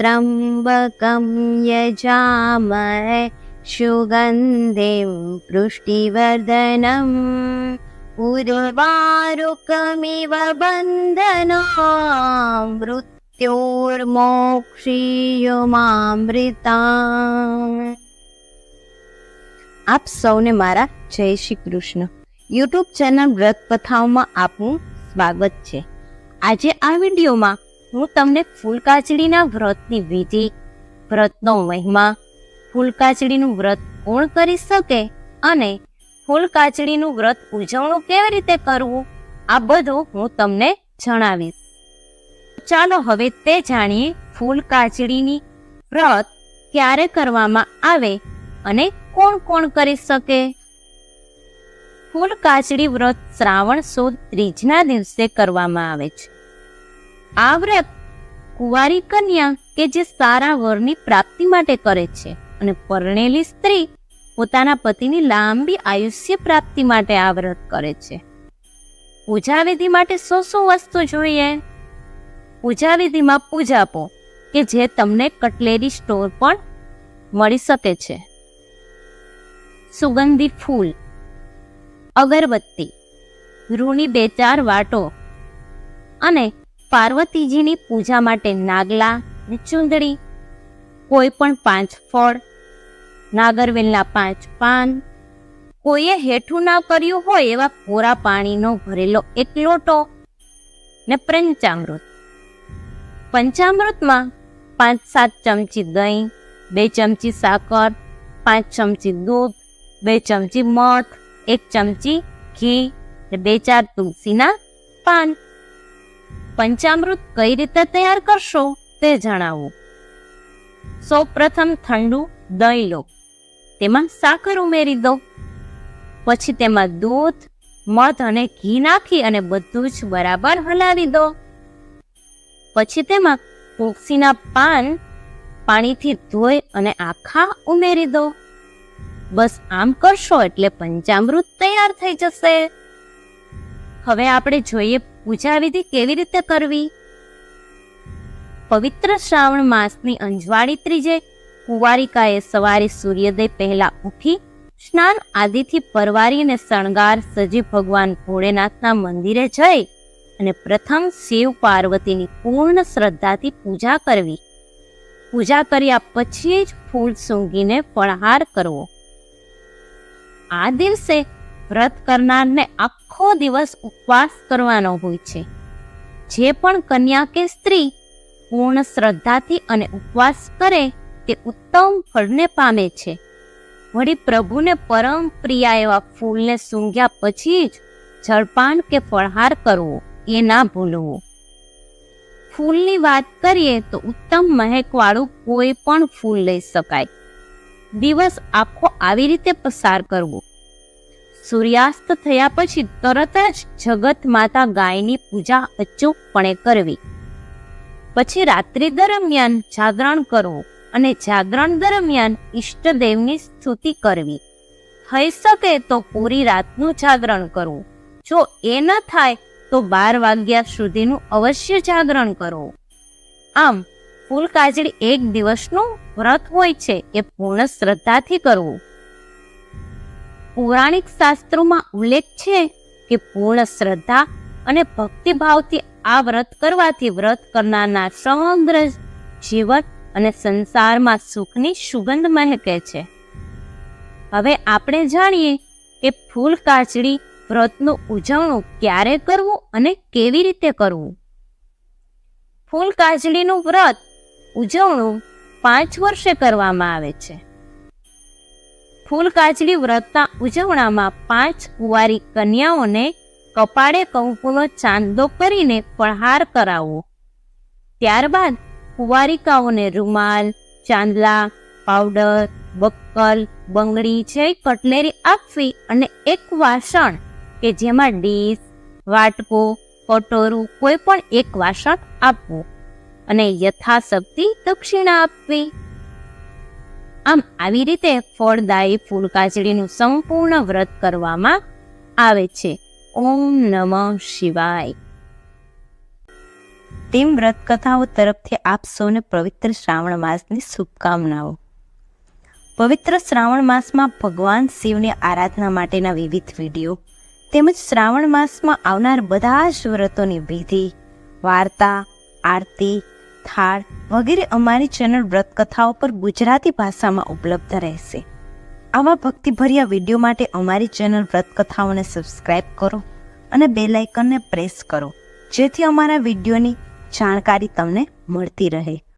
त्र्यम्बकं यजामहे सुगन्धिं पुष्टिवर्धनम् उर्वारुकमिव बन्धना મૃત્યોર્મોક્ષીયમામૃતા આપ સૌને મારા જય શ્રી કૃષ્ણ યુટ્યુબ ચેનલ વ્રત કથાઓમાં આપનું સ્વાગત છે આજે આ વિડીયોમાં હું તમને ફૂલકાચડીના વ્રતની વિધિ, વ્રતનો મહિમા, ફૂલકાચડીનું વ્રત કોણ કરી શકે અને ફૂલકાચડીનું વ્રત ઉજવણું કેવી રીતે કરવું, આ બધું હું તમને જણાવીશ. ચાલો હવે તે જાણીએ ફૂલકાચડીની વ્રત ક્યારે કરવામાં આવે અને કોણ કોણ કરી શકે. ફૂલકાચડી વ્રત શ્રાવણ સુદ ત્રીજના દિવસે કરવામાં આવે છે. આ વ્રત કુંવારી કન્યા કે જે સારા વરની પ્રાપ્તિ માટે કરે છે અને પરણેલી સ્ત્રી પોતાના પતિની લાંબી આયુષ્ય પ્રાપ્તિ માટે આ વ્રત કરે છે. પૂજા વિધિ માટે શું શું વસ્તુ જોઈએ. પૂજા વિધિમાં પૂજાપો કે જે તમને કટલેરી સ્ટોર પણ મળી શકે છે. સુગંધી ફૂલ, અગરબત્તી, રૂની બે ચાર વાટો અને પાર્વતીજીની પૂજા માટે નાગલા ને ચૂંદડી કોઈ પણ પાંચ ફળ, નાગરવેલના પાંચ પાન. કોઈએ હેઠું ના કર્યું હોય એવા કોરા પાણીનો ભરેલો એક લોટો ને પંચામૃત. પંચામૃતમાં પાંચ સાત ચમચી દહીં, બે ચમચી સાકર, પાંચ ચમચી દૂધ, બે ચમચી મધ, એક ચમચી ઘી ને બે ચાર તુલસીના પાન. પંચામૃત કઈ રીતે તૈયાર કરશો તે જણાવો. સૌ પ્રથમ ઠંડુ દહીં લો. તેમાં સાકર ઉમેરી દો. પછી તેમાં દૂધ, મધ અને ઘી નાખી અને બધું જ બરાબર હલાવી દો. પછી તેમાં તુલસીના પાન, પાણીથી ધોઈ અને આખા ઉમેરી દો. બસ આમ કરશો એટલે પંચામૃત તૈયાર થઈ જશે. હવે આપણે જોઈએ પૂજા કેવી રીતે કરવી? પવિત્ર શ્રાવણ માસની અંજવાળી ત્રીજે કુવારિકાએ સવારે સૂર્યોદય પહેલા ઉઠી સ્નાન આદિથી પરવારીને શણગાર સજી ભગવાન ભોળેનાથના મંદિરે જઈ અને પ્રથમ શિવ પાર્વતીની પૂર્ણ શ્રદ્ધાથી પૂજા કરવી. પૂજા કર્યા પછી જ ફૂલ સૂંઘીને ફળહાર કરવો. આ દિવસે વ્રત કરનારને આખો દિવસ ઉપવાસ કરવાનો હોય છે. જે પણ કન્યા કે સ્ત્રી પૂર્ણ શ્રદ્ધાથી અને ઉપવાસ કરે તે ઉત્તમ ફળને પામે છે. વળી પ્રભુને પરમ પ્રિય એવા ફૂલને સૂંઘ્યા પછી જ જળપાન કે ફળહાર કરવો એ ના ભૂલવો. ફૂલની વાત કરીએ તો ઉત્તમ મહેકવાળું કોઈ પણ ફૂલ લઈ શકાય. દિવસ આખો આવી રીતે પસાર કરવો. સૂર્યાસ્ત થયા પછી તરત જ જગત માતા ગાયની પૂજા અચૂકપણે કરવી. પછી રાત્રિ દરમિયાન જાગરણ કરવું અને જાગરણ દરમિયાન ઈષ્ટદેવની સ્તુતિ કરવી. થઈ શકે તો પૂરી રાતનું જાગરણ કરવું. જો એ ન થાય તો બાર વાગ્યા સુધીનું અવશ્ય જાગરણ કરવું આમ ફૂલ કાજળી એક દિવસનું વ્રત હોય છે એ પૂર્ણ શ્રદ્ધાથી કરવું. પૌરાણિક શાસ્ત્રોમાં ઉલ્લેખ છે કે પૂર્ણ શ્રદ્ધા અને ભક્તિભાવથી આ વ્રત કરવાથી વ્રત કરનારના સમગ્ર જીવન અને સંસારમાં સુખની સુગંધ મહેકે છે. હવે આપણે જાણીએ કે ફૂલ કાચડી વ્રતનું ઉજવણું ક્યારે કરવું અને કેવી રીતે કરવું? ફૂલ કાચડીનું વ્રત ઉજવણું પાંચ વર્ષે કરવામાં આવે છે. ફૂલ કાચડી વ્રતના ઉજવણામાં પાંચ કુંવારી કન્યાઓને કપાળે કંકુનો ચાંદો કરીને પળહાર કરાવવો ત્યારબાદ કુંવારિકાઓને રૂમાલ, ચાંદલા, પાવડર, બક્કલ, બંગડી જેવી કટલેરી આપવી અને એક વાસણ કે જેમાં ડીશ, વાટકો, કટોરું કોઈ પણ એક વાસણ આપવું અને યથાશક્તિ દક્ષિણા આપવી. આમ આવી રીતે ફળદાયી ફૂલ કાચડીનું સંપૂર્ણ વ્રત કરવામાં આવે છે. ઓમ નમઃ શિવાય. તેમ વ્રત કથાઓ તરફથી આપ સૌને પવિત્ર શ્રાવણ માસની શુભકામનાઓ. પવિત્ર શ્રાવણ માસમાં ભગવાન શિવની આરાધના માટેના વિવિધ વીડિયો તેમજ શ્રાવણ માસમાં આવનાર બધા જ વ્રતોની વિધિ, વાર્તા, આરતી થાળ વગેરે અમારી ચેનલ વ્રત કથાઓ પર ગુજરાતી ભાષામાં ઉપલબ્ધ રહેશે. આવા ભક્તિભર્યા વીડિયો માટે અમારી ચેનલ વ્રત કથાઓને સબસ્ક્રાઇબ કરો અને બેલ આઇકનને પ્રેસ કરો, જેથી અમારા વિડીયોની જાણકારી તમને મળતી રહે.